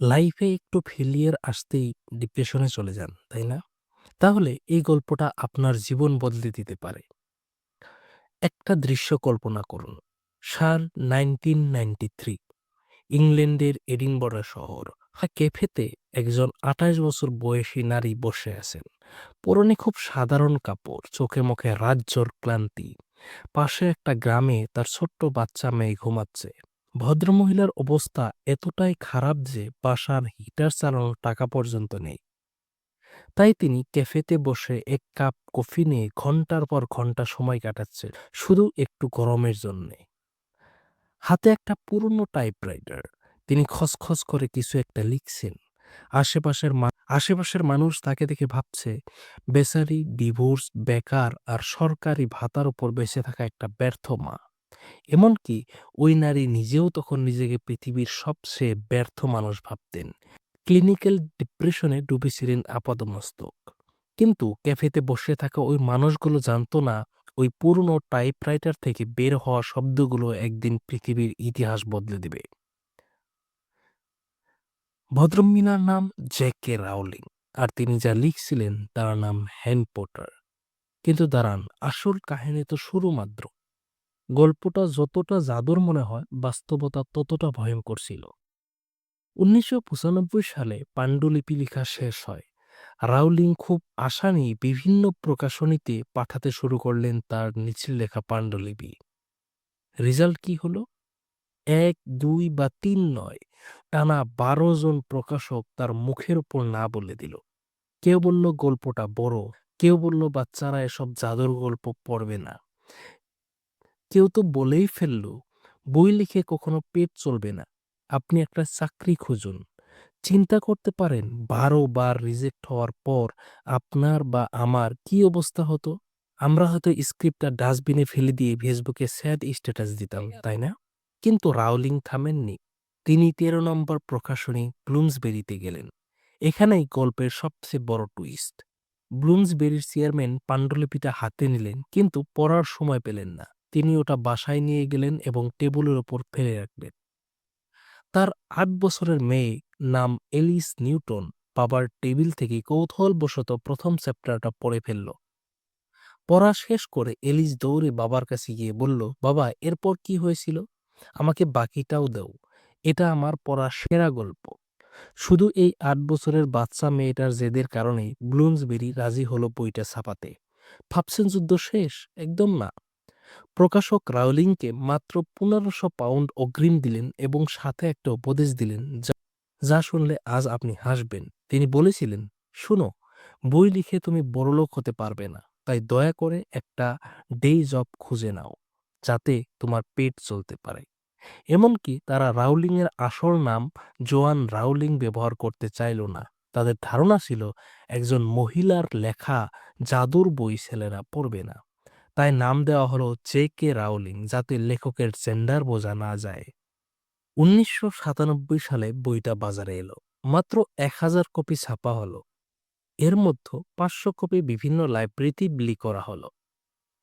লাইফে একটু ফেলিয়ার আসতেই ডিপ্রেশনে চলে যান, তাই না? তাহলে এই গল্পটা আপনার জীবন বদলে দিতে পারে। একটা দৃশ্য কল্পনা করুন। সাল 1993 ইংল্যান্ডের এডিনবরা শহর ক্যাফেতে একজন আঠাশ বছর বয়সী নারী বসে আছেন পরনে খুব সাধারণ কাপড় চোখে মুখে রাজ্যর ক্লান্তি পাশে একটা গ্রামে তার ছোট্ট বাচ্চা মেয়ে ঘুমাচ্ছে ভদ্রমহিলার অবস্থা এতটাই খারাপ যে বাসার হিটার চালানোর টাকা পর্যন্ত নেই। তাই তিনি ক্যাফেতে বসে এক কাপ কফি নিয়ে ঘণ্টার পর ঘণ্টা সময় কাটাচ্ছে, শুধু একটু গরমের জন্যে। হাতে একটা পুরনো টাইপরাইটার। তিনি খসখস করে কিছু একটা লিখছেন। আশেপাশের আশেপাশের মানুষ তাকে দেখে ভাবছে, বেচারি, ডিভোর্স, বেকার আর সরকারি ভাতার উপর বেঁচে থাকা একটা ব্যর্থ মা। এমনকি ওই নারী নিজেও তখন নিজেকে পৃথিবীর সবচেয়ে ব্যর্থ মানুষ ভাবতেন। ক্লিনিক্যাল ডিপ্রেশনে ডুবেছিলেন আপাদমস্তক। কিন্তু ক্যাফেতে বসে থাকা ওই মানুষগুলো জানতো না, ওই পুরনো টাইপরাইটার থেকে বের হওয়া শব্দগুলো একদিন পৃথিবীর ইতিহাস বদলে দেবে। ভদ্রমিনার নাম জ্যাকে রাউলিং আর তিনি যা লিখছিলেন তার নাম হ্যান পোটার। কিন্তু দাঁড়ান, আসল কাহিনী তো শুরু মাত্র। গল্পটা যতটা জাদুর মনে হয়, বাস্তবতা ততটা ভয়ঙ্কর ছিল। উনিশশো পঁচানব্বই সালে পাণ্ডুলিপি লেখা শেষ হয়। রাউলিং খুব আশা নিয়ে বিভিন্ন প্রকাশনীতে পাঠাতে শুরু করলেন তার নিচের লেখা পাণ্ডুলিপি। রেজাল্ট কি হলো? এক, দুই বা তিন নয়, টানা বারো জন প্রকাশক তার মুখের উপর না বলে দিল। কেউ বলল, গল্পটা বড়। কেউ বলল, বাচ্চারা এসব জাদুর গল্প পড়বে না। কেউ তো বলেই ফেলল, বই লিখে কখনো পেট চলবে না। আপনি একটা চাকরি খুঁজুন। চিন্তা করতে পারেন, বারো বার রিজেক্ট হওয়ার পর আপনার বা আমার কি অবস্থা হতো? আমরা হয়তো স্ক্রিপ্টটা ডাস্টবিনে ফেলে দিয়ে ফেসবুকে স্যাড স্ট্যাটাস দিতাম, তাই না? কিন্তু রাউলিং থামেননি। তিনি তেরো নম্বর প্রকাশনী ব্লুমসবেরিতে গেলেন। এখানেই গল্পের সবচেয়ে বড় টুইস্ট। ব্লুমসবেরির চেয়ারম্যান পাণ্ডুলিপিটা হাতে নিলেন, কিন্তু পড়ার সময় পেলেন না। তিনি ওটা বাসায় নিয়ে গেলেন এবং টেবিলের ওপর ফেলে রাখলেন। তার আট বছরের মেয়ে নাম এলিস নিউটন বাবার টেবিল থেকে কৌতূহলবশত প্রথম চ্যাপ্টারটা পড়ে ফেলল। পড়া শেষ করে এলিস দৌড়ে বাবার কাছে গিয়ে বলল, বাবা, এরপর কি হয়েছিল? আমাকে বাকিটাও দেও। এটা আমার পড়া সেরা গল্প। শুধু এই আট বছরের বাচ্চা মেয়েটার জেদের কারণে ব্লুমসবেরি রাজি হলো বইটা ছাপাতে। ভাবছেন যুদ্ধ শেষ? একদম না। প্রকাশক রাউলিংকে মাত্র পনেরোশো পাউন্ড অগ্রিম দিলেন এবং সাথে একটা উপদেশ দিলেন যা শুনলে আজ আপনি হাসবেন। তিনি বলেছিলেন, শুনো, বই লিখে তুমি বড়লোক হতে পারবে না, তাই দয়া করে একটা ডে জব খুঁজে নাও, যাতে তোমার পেট চলতে পারে। এমনকি তারা রাউলিংয়ের আসল নাম জোয়ান রাউলিং ব্যবহার করতে চাইল না। তাদের ধারণা ছিল, একজন মহিলার লেখা জাদুর বই ছেলেরা পড়বে না। তাই নাম দেওয়া হলো জে কে রাউলিং যাতে লেখকের জেন্ডার বোঝা না যায়। উনিশশো সাতানব্বই সালে বইটা বাজারে এলো। মাত্র এক হাজার কপি ছাপা হলো। এর মধ্যে পাঁচশো কপি বিভিন্ন লাইব্রেরিতে বিলি করা হলো।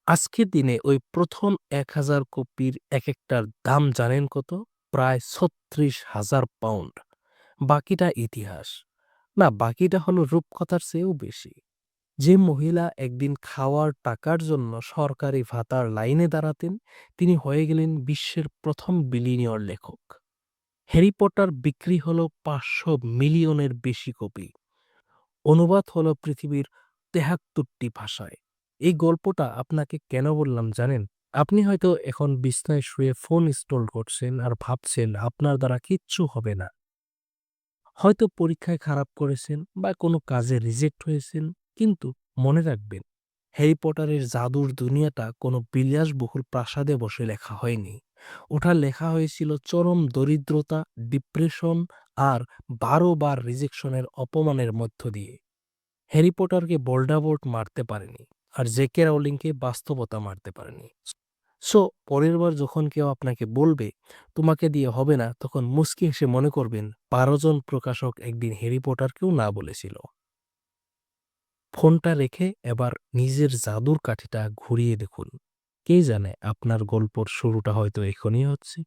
আজকের দিনে ওই প্রথম এক হাজার কপির এক একটার দাম জানেন কত? প্রায় ছত্রিশ হাজার পাউন্ড। বাকিটা ইতিহাস। না, বাকিটা হলো রূপকথার চেয়েও বেশি। যে মহিলা একদিন খাওয়ার টাকার জন্য সরকারি ভাতার লাইনে দাঁড়াতেন, তিনি হয়ে গেলেন বিশ্বের প্রথম বিলিনিয়র লেখক। হ্যারি পটার বিক্রি হলো পাঁচশো মিলিয়নের বেশি কপি। অনুবাদ হলো পৃথিবীর তেহাত্তরটি ভাষায়। এই গল্পটা আপনাকে কেন বললাম জানেন? আপনি হয়তো এখন বিছনায় শুয়ে ফোন ইনস্টল করছেন আর ভাবছেন আপনার দ্বারা কিচ্ছু হবে না। হয়তো পরীক্ষায় খারাপ করেছেন বা কোনো কাজে রিজেক্ট হয়েছেন। কিন্তু মনে রাখবেন, হ্যারি পটারের জাদুর দুনিয়াটা কোনো বিলাসবহুল প্রাসাদে বসে লেখা হয়নি। ওটা লেখা হয়েছিল চরম দরিদ্রতা, ডিপ্রেশন আর বারো বার রিজেকশনের অপমানের মধ্য দিয়ে। হ্যারি পটারকে বোল্ডাবোর্ড মারতে পারেনি আর জেকে রাউলিংকে বাস্তবতা মারতে পারেনি। সো, পরের বার যখন কেউ আপনাকে বলবে, তোমাকে দিয়ে হবে না, তখন মুস্কি হেসে মনে করবেন, বারো জন প্রকাশক একদিন হ্যারি পটারকেও না বলেছিল। ফোনটা রেখে এবার নিজের জাদুর কাঠিটা ঘুরিয়ে দেখুন। কে জানে আপনার গল্পর শুরুটা হয়তো এখনই হচ্ছে।